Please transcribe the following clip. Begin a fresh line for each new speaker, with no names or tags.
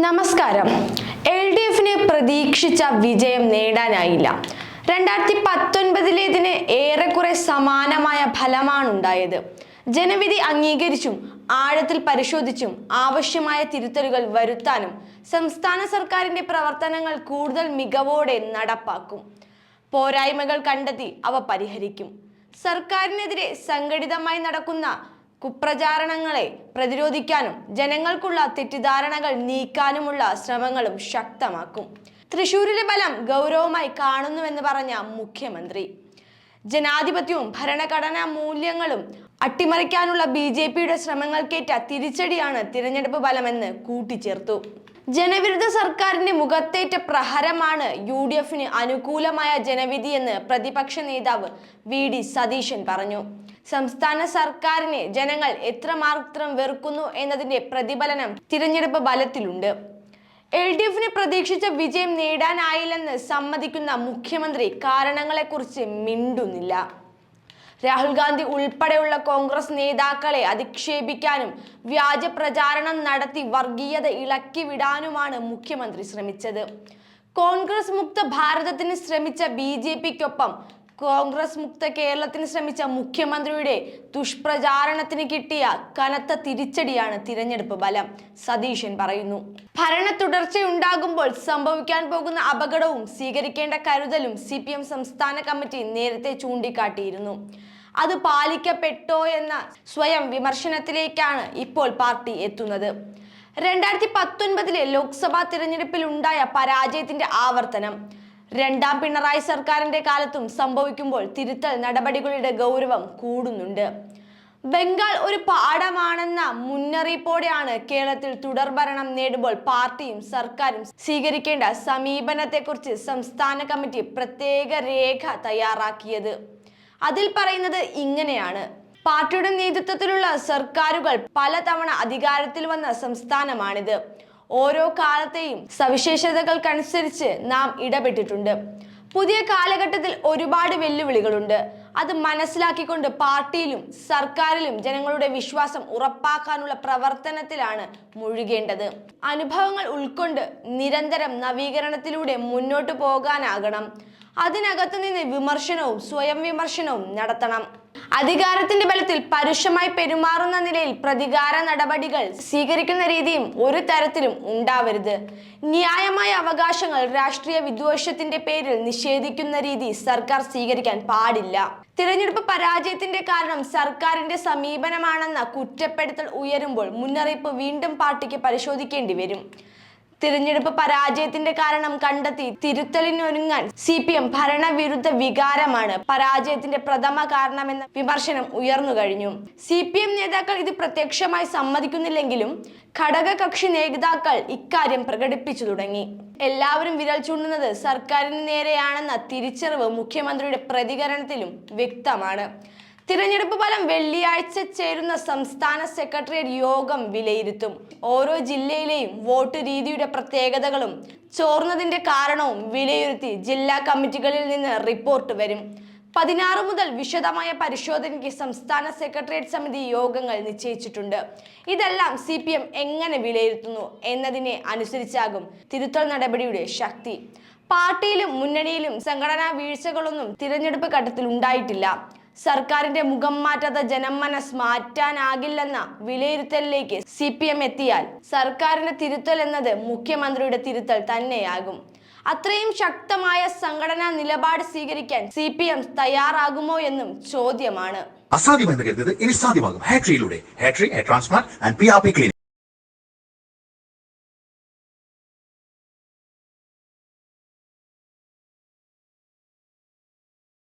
നമസ്കാരം. L D എഫിന് പ്രതീക്ഷിച്ച വിജയം നേടാനായില്ല. രണ്ടായിരത്തി പത്തൊൻപതിലേതിന് ഏറെക്കുറെ സമാനമായ ഫലമാണ് ഉണ്ടായത് ജനവിധി അംഗീകരിച്ചും ആഴത്തിൽ പരിശോധിച്ചും ആവശ്യമായ തിരുത്തലുകൾ വരുത്താനും സംസ്ഥാന സർക്കാരിന്റെ പ്രവർത്തനങ്ങൾ കൂടുതൽ മികവോടെ നടപ്പാക്കും. പോരായ്മകൾ കണ്ടെത്തി അവ പരിഹരിക്കും. സർക്കാരിനെതിരെ സംഘടിതമായി നടക്കുന്ന കുപ്രചാരണങ്ങളെ പ്രതിരോധിക്കാനും ജനങ്ങൾക്കുള്ള തെറ്റിദ്ധാരണകൾ നീക്കാനുമുള്ള ശ്രമങ്ങളും ശക്തമാക്കും. തൃശൂരിലെ ബലം ഗൗരവമായി കാണുന്നുവെന്ന് പറഞ്ഞ മുഖ്യമന്ത്രി. ജനാധിപത്യവും ഭരണഘടനാ മൂല്യങ്ങളും അട്ടിമറിക്കാനുള്ള ബി ജെ പിയുടെ ശ്രമങ്ങൾക്കേറ്റ തിരിച്ചടിയാണ് തിരഞ്ഞെടുപ്പ് ഫലമെന്ന് കൂട്ടിച്ചേർത്തു. ജനവിരുദ്ധ സർക്കാരിന്റെ മുഖത്തേറ്റ പ്രഹരമാണ് യു ഡി എഫിന് അനുകൂലമായ ജനവിധിയെന്ന് പ്രതിപക്ഷ നേതാവ് വി ഡി സതീശൻ പറഞ്ഞു. സംസ്ഥാന സർക്കാരിനെ ജനങ്ങൾ എത്രമാത്രം വെറുക്കുന്നു എന്നതിന്റെ പ്രതിഫലനം തിരഞ്ഞെടുപ്പ് ബലത്തിലുണ്ട് എൽ ഡി എഫിന് പ്രതീക്ഷിച്ച വിജയം നേടാനായില്ലെന്ന് സമ്മതിക്കുന്ന മുഖ്യമന്ത്രി കാരണങ്ങളെക്കുറിച്ച് മിണ്ടുന്നില്ല. രാഹുൽ ഗാന്ധി ഉൾപ്പെടെയുള്ള കോൺഗ്രസ് നേതാക്കളെ അധിക്ഷേപിക്കാനും വ്യാജ പ്രചാരണം നടത്തി വർഗീയത ഇളക്കി വിടാനുമാണ് മുഖ്യമന്ത്രി ശ്രമിച്ചത്. കോൺഗ്രസ് മുക്ത ഭാരതത്തിന് ശ്രമിച്ച ബി ജെ പിക്കൊപ്പം കോൺഗ്രസ് മുക്ത കേരളത്തിന് ശ്രമിച്ച മുഖ്യമന്ത്രിയുടെ ദുഷ്പ്രചാരണത്തിന് കിട്ടിയ കനത്ത തിരിച്ചടിയാണ് തിരഞ്ഞെടുപ്പ് ഫലം സതീശൻ പറയുന്നു. ഭരണ തുടർച്ചയുണ്ടാകുമ്പോൾ സംഭവിക്കാൻ പോകുന്ന അപകടവും സ്വീകരിക്കേണ്ട കരുതലും സി സംസ്ഥാന കമ്മിറ്റി നേരത്തെ ചൂണ്ടിക്കാട്ടിയിരുന്നു. അത് പാലിക്കപ്പെട്ടോ എന്ന സ്വയം വിമർശനത്തിലേക്കാണ് ഇപ്പോൾ പാർട്ടി എത്തുന്നത്. രണ്ടായിരത്തി പത്തൊൻപതിലെ ലോക്സഭാ തിരഞ്ഞെടുപ്പിൽ ഉണ്ടായ പരാജയത്തിന്റെ ആവർത്തനം രണ്ടാം പിണറായി സർക്കാരിന്റെ കാലത്തും സംഭവിക്കുമ്പോൾ തിരുത്തൽ നടപടികളുടെ ഗൗരവം കൂടുന്നുണ്ട്. ബംഗാൾ ഒരു പാഠമാണെന്ന മുന്നറിയിപ്പോടെയാണ് കേരളത്തിൽ തുടർഭരണം നേടുമ്പോൾ പാർട്ടിയും സർക്കാരും സ്വീകരിക്കേണ്ട സമീപനത്തെക്കുറിച്ച് സംസ്ഥാന കമ്മിറ്റി പ്രത്യേക രേഖ തയ്യാറാക്കിയത്. അതിൽ പറയുന്നത് ഇങ്ങനെയാണ്. പാർട്ടിയുടെ നേതൃത്വത്തിലുള്ള സർക്കാരുകൾ പലതവണ അധികാരത്തിൽ വന്ന സംസ്ഥാനമാണിത്. ഓരോ കാലത്തെയും സവിശേഷതകൾക്കനുസരിച്ച് നാം ഇടപെട്ടിട്ടുണ്ട്. പുതിയ കാലഘട്ടത്തിൽ ഒരുപാട് വെല്ലുവിളികളുണ്ട്. അത് മനസ്സിലാക്കിക്കൊണ്ട് പാർട്ടിയിലും സർക്കാരിലും ജനങ്ങളുടെ വിശ്വാസം ഉറപ്പാക്കാനുള്ള പ്രവർത്തനത്തിലാണ് മുഴുകേണ്ടത്. അനുഭവങ്ങൾ ഉൾക്കൊണ്ട് നിരന്തരം നവീകരണത്തിലൂടെ മുന്നോട്ട് പോകാനാകണം. അതിനകത്തു നിന്ന് വിമർശനവും സ്വയം വിമർശനവും നടത്തണം. അധികാരത്തിന്റെ ബലത്തിൽ പരുഷമായി പെരുമാറുന്ന നിലയിൽ പ്രതികാര നടപടികൾ സ്വീകരിക്കുന്ന രീതിയും ഒരു തരത്തിലും ഉണ്ടാവരുത്. ന്യായമായ അവകാശങ്ങൾ രാഷ്ട്രീയ വിദ്വേഷത്തിന്റെ പേരിൽ നിഷേധിക്കുന്ന രീതി സർക്കാർ സ്വീകരിക്കാൻ പാടില്ല. തിരഞ്ഞെടുപ്പ് പരാജയത്തിന്റെ കാരണം സർക്കാരിന്റെ സമീപനമാണെന്ന കുറ്റപ്പെടുത്തൽ ഉയരുമ്പോൾ മുന്നറിയിപ്പ് വീണ്ടും പാർട്ടിക്ക് പരിശോധിക്കേണ്ടി വരും. തിരഞ്ഞെടുപ്പ് പരാജയത്തിന്റെ കാരണം കണ്ടെത്തി തിരുത്തലിനൊരുങ്ങാൻ സി പി എം ഭരണവിരുദ്ധ വികാരമാണ്. പരാജയത്തിന്റെ പ്രഥമ കാരണമെന്ന വിമർശനം ഉയർന്നു കഴിഞ്ഞു. സി പി എം നേതാക്കൾ ഇത് പ്രത്യക്ഷമായി സമ്മതിക്കുന്നില്ലെങ്കിലും ഘടകകക്ഷി നേതാക്കൾ ഇക്കാര്യം പ്രകടിപ്പിച്ചു തുടങ്ങി. എല്ലാവരും വിരൽ ചൂണ്ടുന്നത് സർക്കാരിന് നേരെയാണെന്ന തിരിച്ചറിവ് മുഖ്യമന്ത്രിയുടെ പ്രതികരണത്തിലും വ്യക്തമാണ്. തിരഞ്ഞെടുപ്പ് ഫലം വെള്ളിയാഴ്ച ചേരുന്ന സംസ്ഥാന സെക്രട്ടേറിയറ്റ് യോഗം വിലയിരുത്തും. ഓരോ ജില്ലയിലെയും വോട്ട് രീതിയുടെ പ്രത്യേകതകളും ചോർന്നതിന്റെ കാരണവും വിലയിരുത്തി ജില്ലാ കമ്മിറ്റികളിൽ നിന്ന് റിപ്പോർട്ട് വരും. പതിനാറ് മുതൽ വിശദമായ പരിശോധനയ്ക്ക് സംസ്ഥാന സെക്രട്ടേറിയറ്റ് സമിതി യോഗങ്ങൾ നിശ്ചയിച്ചിട്ടുണ്ട്. ഇതെല്ലാം സി പി എം എങ്ങനെ വിലയിരുത്തുന്നു എന്നതിനെ അനുസരിച്ചാകും തിരുത്തൽ നടപടിയുടെ ശക്തി. പാർട്ടിയിലും മുന്നണിയിലും സംഘടനാ വീഴ്ചകളൊന്നും തിരഞ്ഞെടുപ്പ് ഘട്ടത്തിൽ ഉണ്ടായിട്ടില്ല. സർക്കാരിന്റെ മുഖം മാറ്റാത്ത ജനമനസ് മാറ്റാനാകില്ലെന്ന വിലയിരുത്തലിലേക്ക് സി പി എം എത്തിയാൽ സർക്കാരിന്റെ തിരുത്തൽ എന്നത് മുഖ്യമന്ത്രിയുടെ തിരുത്തൽ തന്നെയാകും. അത്രയും ശക്തമായ സംഘടനാ നിലപാട് സ്വീകരിക്കാൻ സി പി എം തയ്യാറാകുമോ എന്നും ചോദ്യമാണ്.
അസാധ്യമെന്ന് കരുതുന്നത് ഇനി സാധ്യമാകും. ഹാട്രിയിലൂടെ ഹാട്രി transplant and P R P